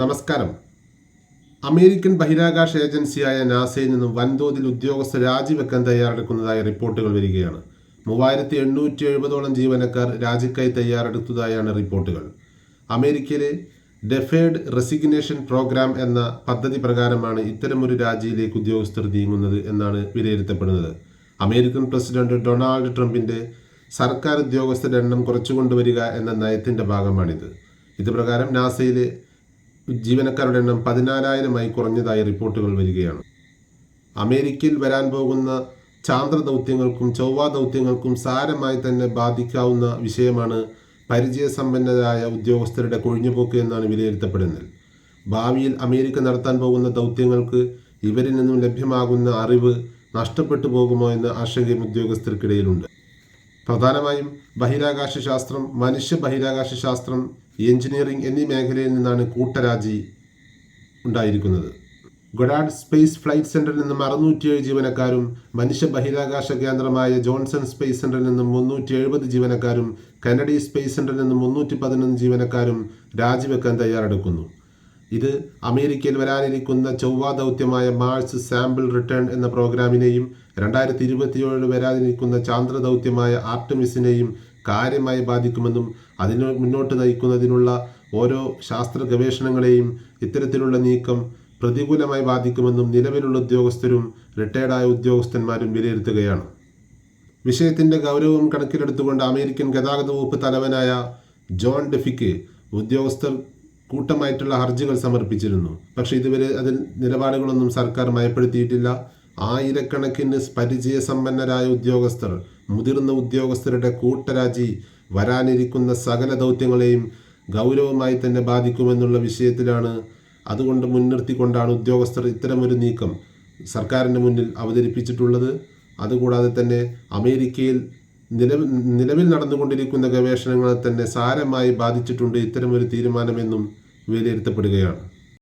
നമസ്കാരം. അമേരിക്കൻ ബഹിരാകാശ ഏജൻസിയായ നാസയിൽ നിന്നും വൻതോതിൽ ഉദ്യോഗസ്ഥർ രാജിവെക്കാൻ തയ്യാറെടുക്കുന്നതായ റിപ്പോർട്ടുകൾ വരികയാണ്. മൂവായിരത്തി എണ്ണൂറ്റി എഴുപതോളം ജീവനക്കാർ രാജിക്കായി തയ്യാറെടുത്തതായാണ് റിപ്പോർട്ടുകൾ. അമേരിക്കയിലെ ഡെഫേഡ് റെസിഗ്നേഷൻ പ്രോഗ്രാം എന്ന പദ്ധതി പ്രകാരമാണ് ഇത്തരമൊരു രാജിയിലേക്ക് ഉദ്യോഗസ്ഥർ നീങ്ങുന്നത് എന്നാണ് വിലയിരുത്തപ്പെടുന്നത്. അമേരിക്കൻ പ്രസിഡന്റ് ഡൊണാൾഡ് ട്രംപിന്റെ സർക്കാർ ഉദ്യോഗസ്ഥരുടെ എണ്ണം കുറച്ചുകൊണ്ടുവരിക എന്ന നയത്തിന്റെ ഭാഗമാണിത്. ഇത് പ്രകാരം നാസയിലെ ജീവനക്കാരുടെ എണ്ണം പതിനാലായിരമായി കുറഞ്ഞതായി റിപ്പോർട്ടുകൾ വരികയാണ്. അമേരിക്കയിൽ വരാൻ പോകുന്ന ചാന്ദ്ര ദൗത്യങ്ങൾക്കും ചൊവ്വ ദൗത്യങ്ങൾക്കും സാരമായി തന്നെ ബാധിക്കാവുന്ന വിഷയമാണ് പരിചയസമ്പന്നരായ ഉദ്യോഗസ്ഥരുടെ കൊഴിഞ്ഞുപോക്ക് എന്നാണ് വിലയിരുത്തപ്പെടുന്നത്. ഭാവിയിൽ അമേരിക്ക നടത്താൻ പോകുന്ന ദൗത്യങ്ങൾക്ക് ഇവരിൽ നിന്നും ലഭ്യമാകുന്ന അറിവ് നഷ്ടപ്പെട്ടു പോകുമോ എന്ന ആശങ്കയും ഉദ്യോഗസ്ഥർക്കിടയിലുണ്ട്. പ്രധാനമായും ബഹിരാകാശ ശാസ്ത്രം മനുഷ്യ ബഹിരാകാശ ശാസ്ത്രം എഞ്ചിനീയറിംഗ് എന്നീ മേഖലയിൽ നിന്നാണ് കൂട്ടരാജി ഉണ്ടായിരിക്കുന്നത്. ഗൊഡാഡ് സ്പേസ് ഫ്ലൈറ്റ് സെന്ററിൽ നിന്നും അറുന്നൂറ്റിയേഴ് ജീവനക്കാരും മനുഷ്യ ബഹിരാകാശ കേന്ദ്രമായ ജോൺസൺ സ്പേസ് സെന്ററിൽ നിന്നും മുന്നൂറ്റി എഴുപത് ജീവനക്കാരും കനഡി സ്പേസ് സെന്ററിൽ നിന്നും മുന്നൂറ്റി പതിനൊന്ന് ജീവനക്കാരും രാജിവെക്കാൻ തയ്യാറെടുക്കുന്നു. ഇത് അമേരിക്കയിൽ വരാനിരിക്കുന്ന ചൊവ്വ ദൗത്യമായ മാർസ് സാമ്പിൾ റിട്ടേൺ എന്ന പ്രോഗ്രാമിനെയും രണ്ടായിരത്തി ഇരുപത്തിയേഴിൽ വരാനിരിക്കുന്ന ചാന്ദ്ര ദൗത്യമായ ആർട്ടമിസിനെയും കാര്യമായി ബാധിക്കുമെന്നും അതിന് മുന്നോട്ട് നയിക്കുന്നതിനുള്ള ഓരോ ശാസ്ത്ര ഗവേഷണങ്ങളെയും ഇത്തരത്തിലുള്ള നീക്കം പ്രതികൂലമായി ബാധിക്കുമെന്നും നിലവിലുള്ള ഉദ്യോഗസ്ഥരും റിട്ടയർഡായ ഉദ്യോഗസ്ഥന്മാരും വിലയിരുത്തുകയാണ്. വിഷയത്തിന്റെ ഗൗരവം കണക്കിലെടുത്തുകൊണ്ട് അമേരിക്കൻ ഗതാഗത വകുപ്പ് തലവനായ ജോൺ ഡെഫിക്ക് ഉദ്യോഗസ്ഥർ കൂട്ടമായിട്ടുള്ള ഹർജികൾ സമർപ്പിച്ചിരുന്നു. പക്ഷേ ഇതുവരെ അതിൽ നിലപാടുകളൊന്നും സർക്കാർ മയപ്പെടുത്തിയിട്ടില്ല. ആയിരക്കണക്കിന് പരിചയസമ്പന്നരായ ഉദ്യോഗസ്ഥർ മുതിർന്ന ഉദ്യോഗസ്ഥരുടെ കൂട്ടരാജി വരാനിരിക്കുന്ന സകല ദൗത്യങ്ങളെയും ഗൗരവമായി തന്നെ ബാധിക്കുമെന്നുള്ള വിഷയത്തിലാണ് അതുകൊണ്ട് മുൻനിർത്തിക്കൊണ്ടാണ് ഉദ്യോഗസ്ഥർ ഇത്തരമൊരു നീക്കം സർക്കാരിന്റെ മുന്നിൽ അവതരിപ്പിച്ചിട്ടുള്ളത്. അതുകൂടാതെ തന്നെ അമേരിക്കയിൽ നിലവിൽ നിലവിൽ നടന്നുകൊണ്ടിരിക്കുന്ന ഗവേഷണങ്ങളെ തന്നെ സാരമായി ബാധിച്ചിട്ടുണ്ട് ഇത്തരമൊരു തീരുമാനമെന്നും വിലയിരുത്തപ്പെടുകയാണ്.